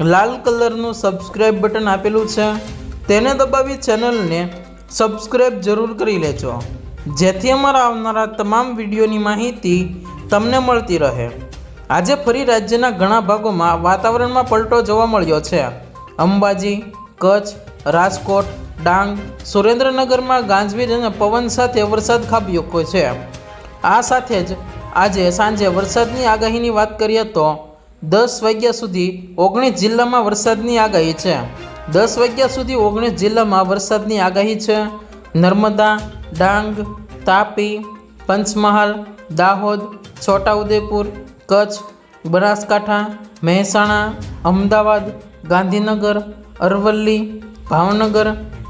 લાલ કલરનું subscribe button આપેલું છે, તેને દબાવી ચેનલને સબસ્ક્રાઈબ જરૂર કરી લેજો. જેથી અમારા આવનારા તમામ વિડીયોની માહિતી તમને મળતી રહે. આજે ફરી રાજ્યના ઘણા ભાગોમાં વાતાવરણમાં પલટો જોવા મળ્યો છે. અંબાજી, કચ્છ, રાજકોટ, ડાંગ, સુરેન્દ્રનગરમાં ગાંજવીજ અને પવન સાથે વરસાદ ખાબક્યો છે. આ સાથે જ આજે સાંજે વરસાદની આગાહીની વાત કરીએ તો દસ વાગ્યા સુધી ઓગણીસ જિલ્લામાં વરસાદની આગાહી છે. દસ વાગ્યા સુધી ઓગણીસ જિલ્લામાં વરસાદની આગાહી છે. નર્મદા, ડાંગ, તાપી, પંચમહાલ, દાહોદ, છોટાઉદેપુર, કચ્છ, બનાસકાંઠા, મહેસાણા, અમદાવાદ, ગાંધીનગર, અરવલ્લી, ભાવનગર,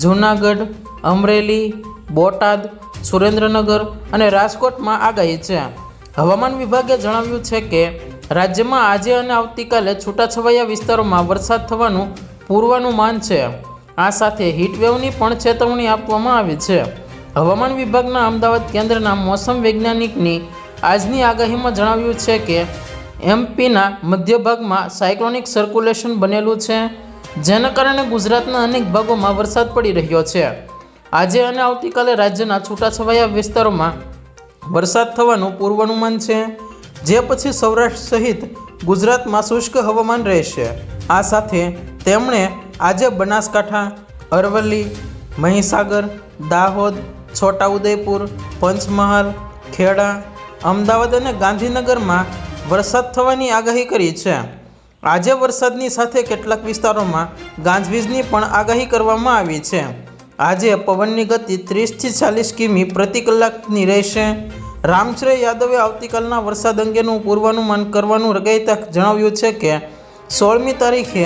જૂનાગઢ, અમરેલી, બોટાદ, સુરેન્દ્રનગર અને રાજકોટમાં આગાહી છે. હવામાન વિભાગે જણાવ્યું છે કે રાજ્યમાં આજે અને આવતીકાલે છૂટાછવાયા વિસ્તારોમાં વરસાદ થવાનું પૂર્વાનુમાન છે. આ સાથે હીટવેવની પણ ચેતવણી આપવામાં આવી છે. હવામાન વિભાગના અમદાવાદ કેન્દ્રના મોસમ વૈજ્ઞાનિકની આજની આગાહીમાં જણાવ્યું છે કે, એમપીના મધ્ય ભાગમાં સાયક્લોનિક સર્ક્યુલેશન બનેલું છે, જેના કારણે ગુજરાતના અનેક ભાગોમાં વરસાદ પડી રહ્યો છે. આજે અને આવતીકાલે રાજ્યના છૂટાછવાયા વિસ્તારોમાં વરસાદ થવાનું પૂર્વાનુમાન છે. જે પછી સૌરાષ્ટ્ર સહિત ગુજરાતમાં શુષ્ક હવામાન રહેશે. આ સાથે તેમણે આજે બનાસકાંઠા, અરવલ્લી, મહીસાગર, દાહોદ, છોટાઉદેપુર, પંચમહાલ, ખેડા, અમદાવાદ અને ગાંધીનગરમાં વરસાદ થવાની આગાહી કરી છે. આજે વરસાદની સાથે કેટલાક વિસ્તારોમાં ગાંજવીજની પણ આગાહી કરવામાં આવી છે. આજે પવનની ગતિ ત્રીસથી ચાલીસ કિમી પ્રતિ કલાકની રહેશે. રામચરે યાદવે આવતીકાલના વરસાદ અંગેનું પૂર્વાનુમાન કરવાનું રગાઈતા જણાવ્યું છે કે સોળમી તારીખે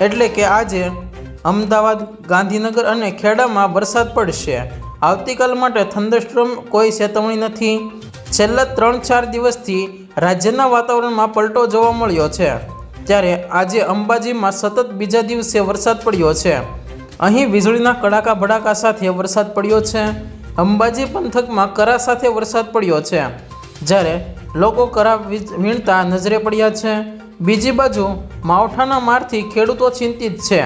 એટલે કે આજે અમદાવાદ, ગાંધીનગર અને ખેડામાં વરસાદ પડશે. આવતીકાલ માટે થંડરસ્ટ્રોમ કોઈ ચેતવણી નથી. છેલ્લા ત્રણ ચાર દિવસથી રાજ્યના વાતાવરણમાં પલટો જોવા મળ્યો છે. ત્યારે આજે અંબાજીમાં સતત બીજા દિવસે વરસાદ પડ્યો છે. અહીં વીજળીના કડાકા ભડાકા સાથે વરસાદ પડ્યો છે. અંબાજી પંથકમાં કરા સાથે વરસાદ પડ્યો છે. જ્યારે લોકો કરા વીણતા નજરે પડ્યા છે. બીજી બાજુ માવઠાના મારથી ખેડૂતો ચિંતિત છે.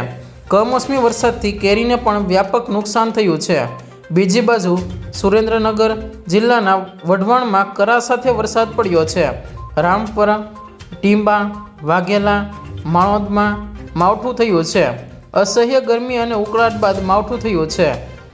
કમોસમી વરસાદથી કેરીને પણ વ્યાપક નુકસાન થયું છે. બીજી બાજુ સુરેન્દ્રનગર જિલ્લાના વઢવાણમાં કરા સાથે વરસાદ પડ્યો છે. રામપરા, ટીંબા, વાઘેલા, માણોદમાં માવઠું થયું છે. અસહ્ય ગરમી અને ઉકળાટ બાદ માવઠું થયું છે.